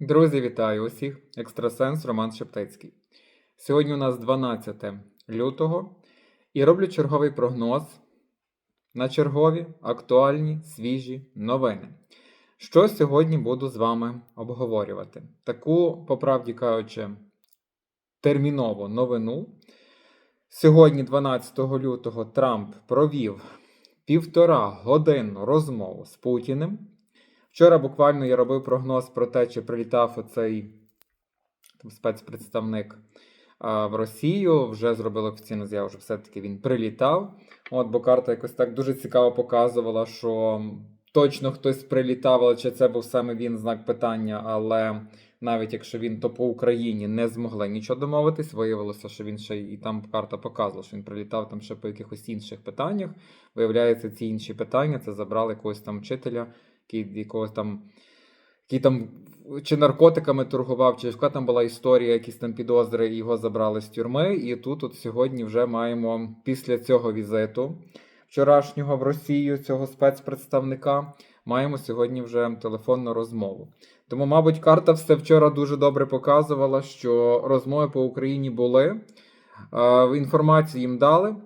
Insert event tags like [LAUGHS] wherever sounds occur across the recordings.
Друзі, вітаю усіх! Екстрасенс Роман Шептицький. Сьогодні у нас 12 лютого і роблю черговий прогноз на чергові актуальні свіжі новини. Що сьогодні буду з вами обговорювати? Таку, по правді кажучи, термінову новину. Сьогодні, 12 лютого, Трамп провів півтора годинну розмову з Путіним. Вчора буквально я робив прогноз про те, чи прилітав оцей там, спецпредставник а, в Росію. Вже зробили офіційну заяву, що все-таки він прилітав. От, бо карта якось так дуже цікаво показувала, що точно хтось прилітав, але чи це був саме він знак питання. Але навіть якщо він, то по Україні не змогли нічого домовитись, виявилося, що він ще і там карта показувала, що він прилітав там ще по якихось інших питаннях. Виявляється, ці інші питання це забрали якогось там вчителя який якогось там, який там чи наркотиками торгував, чи яка там була історія, якісь там підозри, і його забрали з тюрми. І тут от сьогодні вже маємо після цього візиту вчорашнього в Росію, цього спецпредставника, маємо сьогодні вже телефонну розмову. Тому, мабуть, карта все вчора дуже добре показувала, що розмови по Україні були, е, інформацію їм дали.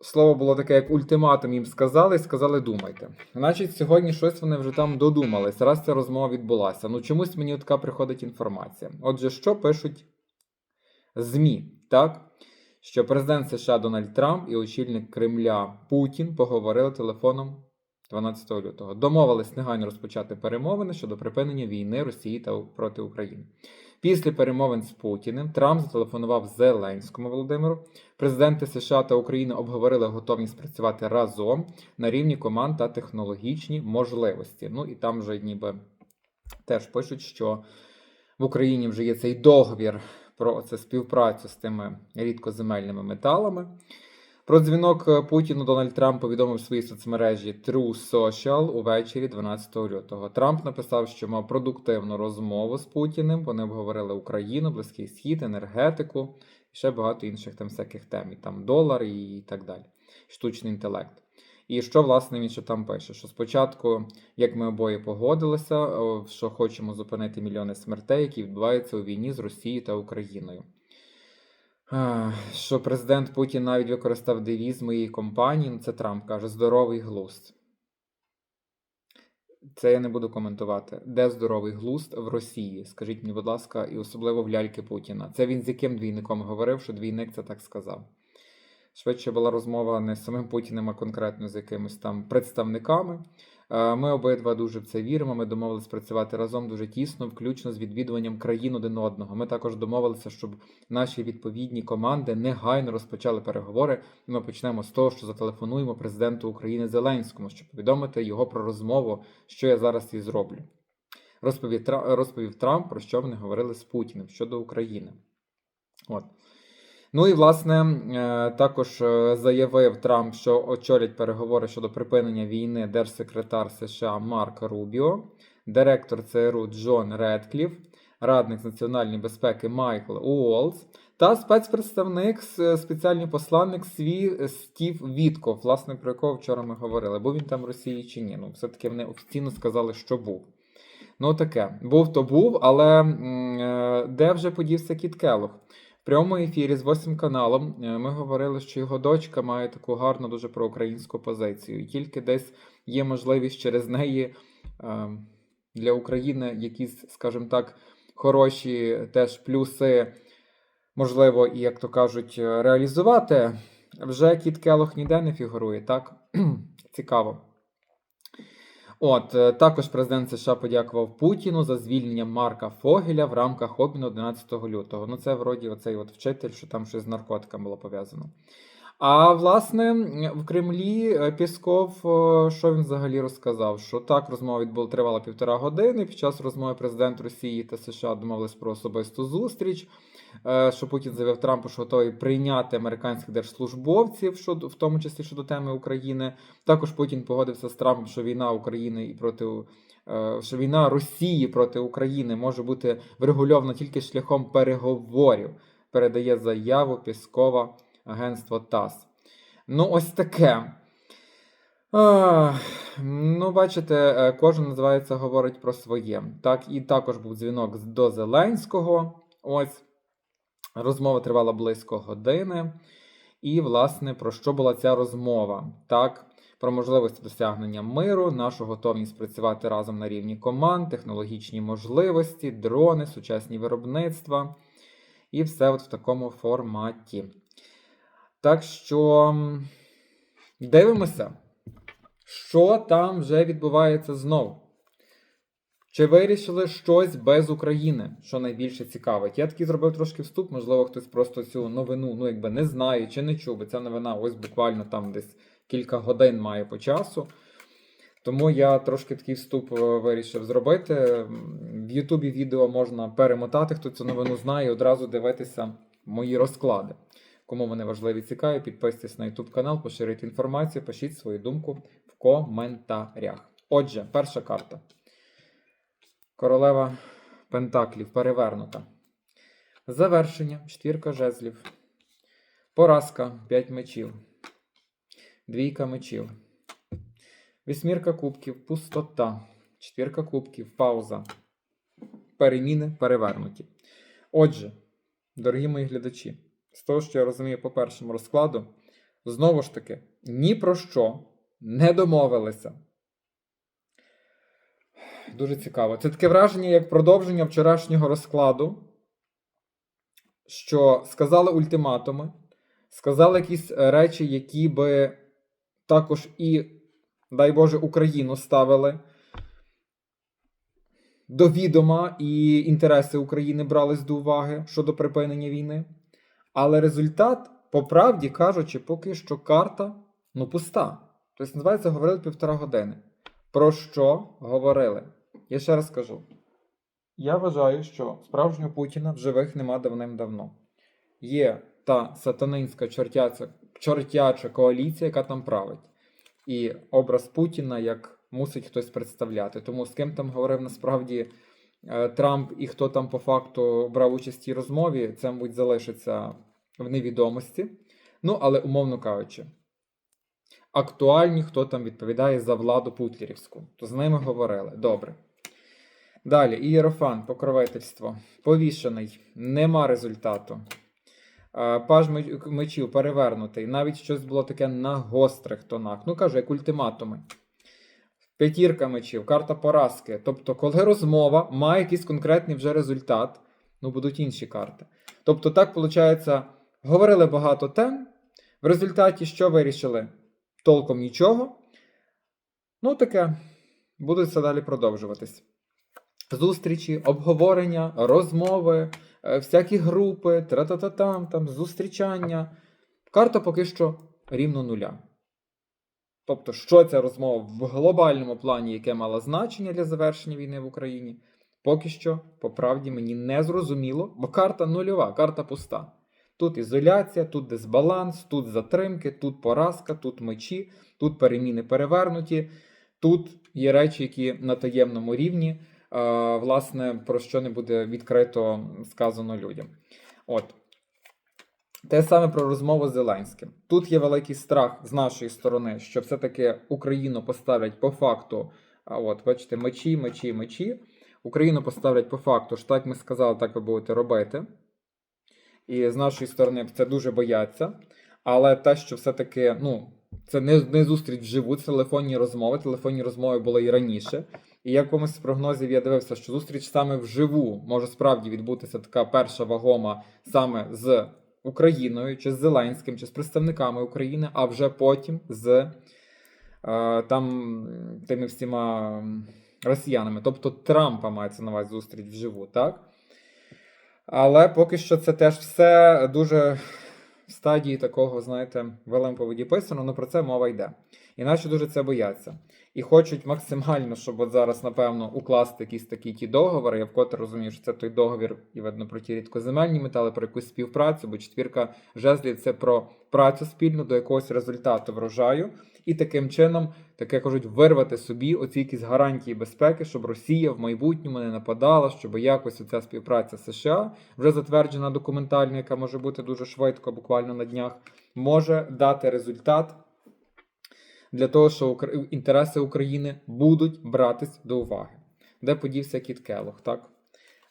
Слово було таке, як ультиматум їм сказали, і сказали, думайте. Значить, сьогодні щось вони вже там додумались, раз ця розмова відбулася. Ну чомусь мені така приходить інформація. Отже, що пишуть ЗМІ, так? Що президент США Дональд Трамп і очільник Кремля Путін поговорили телефоном 12 лютого. Домовились негайно розпочати перемовини щодо припинення війни Росії та проти України. Після перемовин з Путіним Трамп зателефонував Зеленському Володимиру. Президенти США та України обговорили готовність працювати разом на рівні команд та технологічні можливості. Ну і там вже ніби теж пишуть, що в Україні вже є цей договір про це співпрацю з тими рідкоземельними металами. Про дзвінок Путіну Дональд Трамп повідомив в своїй соцмережі True Social увечері 12 лютого. Трамп написав, що мав продуктивну розмову з Путіним. Вони обговорили Україну, Близький Схід, енергетику і ще багато інших там всяких тем, і там долар і так далі. Штучний інтелект. І що, власне, він ще там пише? Що спочатку, як ми обоє погодилися, що хочемо зупинити мільйони смертей, які відбуваються у війні з Росією та Україною. Що президент Путін навіть використав девіз моєї компанії, ну це Трамп каже, здоровий глузд. Це я не буду коментувати. Де здоровий глузд в Росії? Скажіть мені, будь ласка, і особливо в ляльки Путіна. Це він з яким двійником говорив, що двійник це так сказав. Швидше була розмова не з самим Путіним, а конкретно з якимись там представниками. Ми обидва дуже в це віримо. Ми домовилися працювати разом дуже тісно, включно з відвідуванням країн один одного. Ми також домовилися, щоб наші відповідні команди негайно розпочали переговори. Ми почнемо з того, що зателефонуємо президенту України Зеленському, щоб повідомити його про розмову, що я зараз і зроблю. Розповів, розповів Трамп, про що вони говорили з Путіним щодо України. От. Ну і власне е, також е, заявив Трамп, що очолять переговори щодо припинення війни держсекретар США Марк Рубіо, директор ЦРУ Джон Редкліф, радник з національної безпеки Майкл Уолс та спецпредставник спеціальний посланник свій Стів Вітков, власне, про якого вчора ми говорили. Був він там в Росії чи ні? Ну, все-таки вони офіційно сказали, що був. Ну таке, був то був, але е, де вже подівся Кіт Келох? Прямому ефірі з 8 каналом е, ми говорили, що його дочка має таку гарну, дуже проукраїнську позицію. І тільки десь є можливість через неї е, для України якісь, скажімо так, хороші теж плюси, можливо, і, як то кажуть, реалізувати. Вже Кіт Келох ніде не фігурує, так? [CLEARS THROAT] Цікаво. От е, також президент США подякував Путіну за звільнення Марка Фогеля в рамках обміну 11 лютого. Ну, це вроді оцей от вчитель, що там щось з наркотиками було пов'язано. А власне в Кремлі е, Пісков, е, що він взагалі розказав? Що так розмова відбула тривала півтора години. Під час розмови президент Росії та США домовились про особисту зустріч. Е, що Путін заявив Трампу, що готовий прийняти американських держслужбовців, щодо в тому числі щодо теми України. Також Путін погодився з Трампом, що війна України і проти що війна Росії проти України може бути врегульована тільки шляхом переговорів. Передає заяву Піскова агентство ТАСС. Ну, ось таке. Ну, бачите, е, кожен називається говорить про своє. Так, і також був дзвінок до Зеленського. Ось розмова тривала близько години. І, власне, про що була ця розмова? Так, про можливості досягнення миру, нашу готовність працювати разом на рівні команд, технологічні можливості, дрони, сучасні виробництва. І все от в такому форматі. Так що дивимося, що там вже відбувається знов. Чи вирішили щось без України, що найбільше цікавить? Я такий зробив трошки вступ, можливо, хтось просто цю новину ну, якби не знає чи не чув, бо ця новина ось буквально там десь кілька годин має по часу. Тому я трошки такий вступ е, вирішив зробити. В Ютубі відео можна перемотати, хто цю новину знає, і одразу дивитися мої розклади. Кому вони важливі цікаві, підписуйтесь на YouTube канал, поширюйте інформацію, пишіть свою думку в коментарях. Отже, перша карта. Королева Пентаклів перевернута. Завершення. Четвірка жезлів. Поразка 5 мечів. Двійка мечів. Вісьмірка кубків. Пустота. Четвірка кубків. Пауза. Переміни перевернуті. Отже, дорогі мої глядачі, з того, що я розумію по першому розкладу, знову ж таки, ні про що не домовилися. Дуже цікаво. Це таке враження, як продовження вчорашнього розкладу, що сказали ультиматуми, сказали якісь е, речі, які би також і, дай Боже, Україну ставили до відома і інтереси України брались до уваги щодо припинення війни. Але результат, по правді кажучи, поки що карта ну, пуста. Тобто, називається, говорили півтора години. Про що говорили? Я ще раз скажу. Я вважаю, що справжнього Путіна в живих нема давним-давно. Є та сатанинська чортяча, чортяча коаліція, яка там править. І образ Путіна як мусить хтось представляти. Тому з ким там говорив насправді е, Трамп і хто там по факту брав участь в розмові, це, мабуть, залишиться в невідомості. Ну, але умовно кажучи, актуальні, хто там відповідає за владу путлерівську. То з ними говорили. Добре. Далі, Ієрофан, покровительство. Повішений, нема результату. Е, Паж мечів перевернутий. Навіть щось було таке на гострих тонах. Ну, кажу, як ультиматуми. П'ятірка мечів, карта поразки. Тобто, коли розмова має якийсь конкретний вже результат, ну будуть інші карти. Тобто, так виходить, говорили багато тем. В результаті що вирішили? Толком нічого. Ну, таке, буде це далі продовжуватись. Зустрічі, обговорення, розмови, е, всякі групи, тра-та-та-там, там, зустрічання. Карта поки що рівно нуля. Тобто, що ця розмова в глобальному плані, яке мало значення для завершення війни в Україні, поки що, по правді, мені не зрозуміло, бо карта нульова, карта пуста. Тут ізоляція, тут дисбаланс, тут затримки, тут поразка, тут мечі, тут переміни перевернуті, тут є речі, які на таємному рівні, власне, про що не буде відкрито сказано людям. От. Те саме про розмову з Зеленським. Тут є великий страх з нашої сторони, що все-таки Україну поставлять по факту. От, бачите, мечі, мечі, мечі. Україну поставлять по факту, що так ми сказали, так ви будете робити. І з нашої сторони це дуже бояться. Але те, що все-таки, ну, це не, не зустріч вживу, це телефонні розмови. Телефонні розмови були і раніше. І я якомусь з прогнозів я дивився, що зустріч саме вживу може справді відбутися така перша вагома саме з Україною, чи з Зеленським, чи з представниками України, а вже потім з е, там тими всіма росіянами. Тобто Трампа мається на увазі зустріч вживу, так? Але поки що це теж все дуже в стадії такого, знаєте, в Олимповоді писано, але про це мова йде. І наші дуже це бояться. І хочуть максимально, щоб от зараз, напевно, укласти якісь такі ті договори. Я вкотре розумію, що це той договір, і видно про ті рідкоземельні метали, про якусь співпрацю, бо четвірка жезлів це про працю спільну до якогось результату врожаю. І таким чином, таке кажуть, вирвати собі оці якісь гарантії безпеки, щоб Росія в майбутньому не нападала, щоб якось оця співпраця США вже затверджена документально, яка може бути дуже швидко, буквально на днях, може дати результат для того, що інтереси України будуть братись до уваги. Де подівся кіт Келох, так?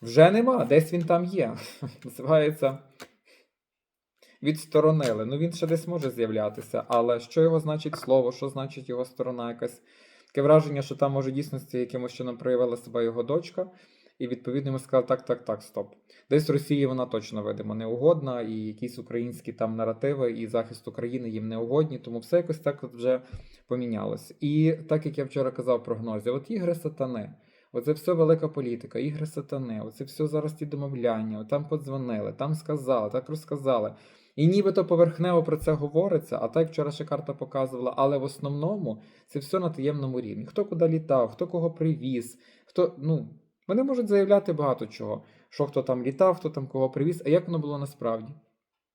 Вже нема, десь він там є. [LAUGHS] Називається відсторонили. Ну він ще десь може з'являтися, але що його значить слово, що значить його сторона якась? Таке враження, що там може дійсності якимось чином проявила себе його дочка, і відповідно йому сказали, так, так, так, стоп. Десь Росії вона точно видимо не угодна, і якісь українські там наративи і захист України їм не угодні, тому все якось так от вже помінялось. І так як я вчора казав прогнозі, от ігри сатани. Оце все велика політика, ігри сатани, оце все зараз ті домовляння, там подзвонили, там сказали, так розказали. І нібито поверхнево про це говориться, а так вчора ще карта показувала, але в основному це все на таємному рівні. Хто куди літав, хто кого привіз, хто. Ну, вони можуть заявляти багато чого. Що хто там літав, хто там кого привіз, а як воно було насправді?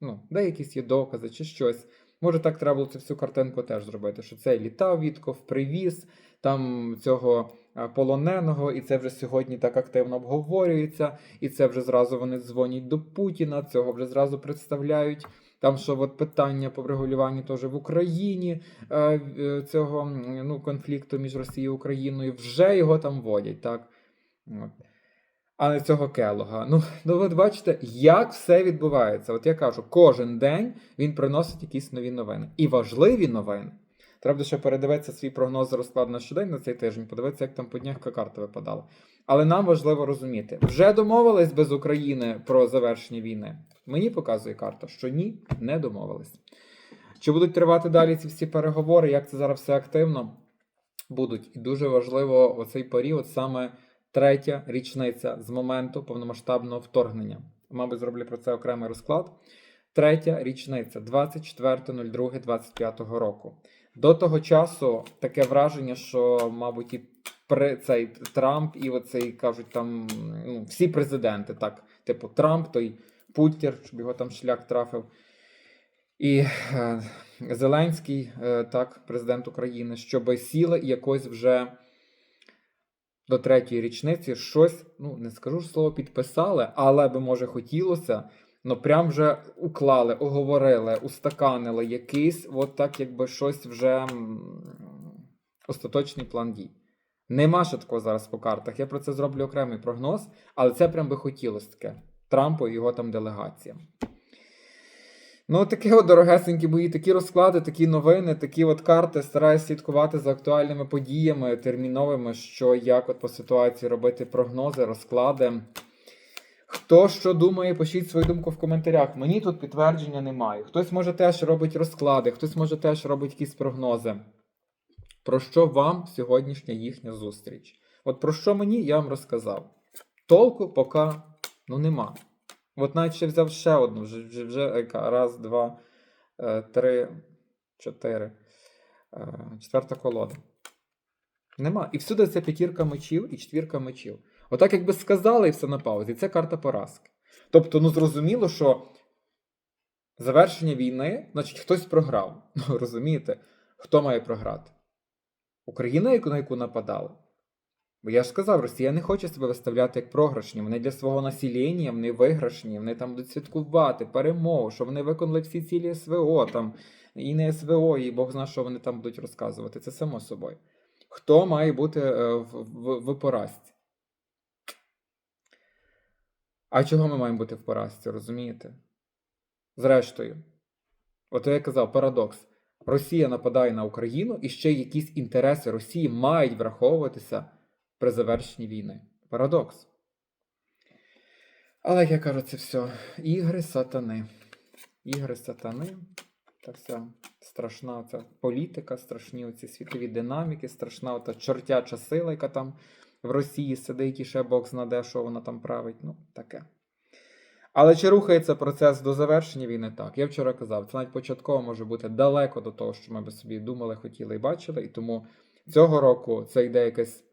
Ну, де якісь є докази чи щось. Може, так треба було цю всю картинку теж зробити, що цей літав Вітков, привіз там цього е, полоненого, і це вже сьогодні так активно обговорюється, і це вже зразу вони дзвонять до Путіна, цього вже зразу представляють. Там, що от питання по врегулюванню теж в Україні е, е, цього ну, конфлікту між Росією і Україною, вже його там водять, так? От. А не цього Келога. Ну, ну от бачите, як все відбувається. От я кажу, кожен день він приносить якісь нові новини. І важливі новини. Треба ще передивитися свій прогноз розклад на щодень на цей тиждень, подивитися, як там по днях карта випадала. Але нам важливо розуміти, вже домовились без України про завершення війни. Мені показує карта, що ні, не домовились. Чи будуть тривати далі ці всі переговори? Як це зараз все активно? Будуть. І дуже важливо оцей період саме третя річниця з моменту повномасштабного вторгнення. Мабуть, зроблю про це окремий розклад. Третя річниця 24.02.25 року. До того часу таке враження, що, мабуть, і при цей Трамп, і оцей кажуть там ну, всі президенти, так, типу Трамп, той Путір, щоб його там шлях трафив. І е, Зеленський, е, так, президент України, щоб сіли якось вже до третьої річниці щось, ну не скажу ж слово підписали, але би може хотілося, ну прям вже уклали, оговорили, устаканили якийсь, от так, якби щось вже остаточний план дій. Нема ще такого зараз по картах. Я про це зроблю окремий прогноз, але це прям би хотілося таке. Трампу і його там делегаціям. Ну, таке от, дорогесенькі мої, такі розклади, такі новини, такі от карти. Стараюсь слідкувати за актуальними подіями, терміновими, що як от по ситуації робити прогнози, розклади. Хто що думає, пишіть свою думку в коментарях. Мені тут підтвердження немає. Хтось може теж робить розклади, хтось може теж робить якісь прогнози. Про що вам сьогоднішня їхня зустріч? От про що мені я вам розказав. Толку поки ну, нема. От навіть ще взяв ще одну, вже, вже, вже раз, два, е, три, чотири. Е, четверта колода. Нема. І всюди це п'ятірка мечів і четвірка мечів. Отак, якби сказали, і все на паузі. Це карта поразки. Тобто, ну зрозуміло, що завершення війни, значить, хтось програв. [LAUGHS] Ну, розумієте, хто має програти? Україна, на яку нападали? Бо я ж сказав, Росія не хоче себе виставляти як програшні. Вони для свого населення, вони виграшні, вони там будуть святкувати, перемогу, що вони виконали всі цілі СВО, там, і не СВО, і Бог знає, що вони там будуть розказувати. Це само собою. Хто має бути е, в, в, в поразці? А чого ми маємо бути в поразці, розумієте? Зрештою, от я казав, парадокс. Росія нападає на Україну, і ще якісь інтереси Росії мають враховуватися при завершенні війни. Парадокс. Але, як я кажу, це все ігри сатани. Ігри сатани. Та вся страшна ця політика, страшні оці світові динаміки, страшна ота чортяча сила, яка там в Росії сидить і ще Бог знаде, що вона там править. Ну, таке. Але чи рухається процес до завершення війни? Так. Я вчора казав, це навіть початково може бути далеко до того, що ми би собі думали, хотіли і бачили. І тому цього року це йде якесь,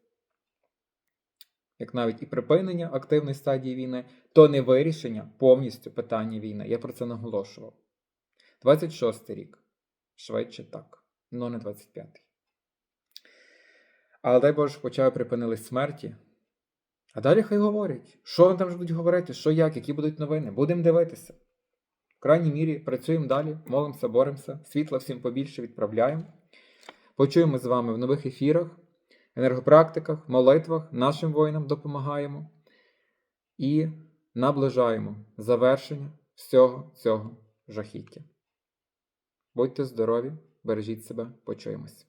як навіть і припинення активної стадії війни, то не вирішення повністю питання війни. Я про це наголошував. 26 рік. Швидше так. Ну не 25-й. Але дай Боже, хоча припинились смерті. А далі хай говорять, що вони там будуть говорити, що як, які будуть новини. Будемо дивитися. В крайній мірі працюємо далі, молимося, боремося, світла всім побільше відправляємо. Почуємо з вами в нових ефірах, енергопрактиках, молитвах. Нашим воїнам допомагаємо і наближаємо завершення всього цього жахіття. Будьте здорові, бережіть себе, почуємось.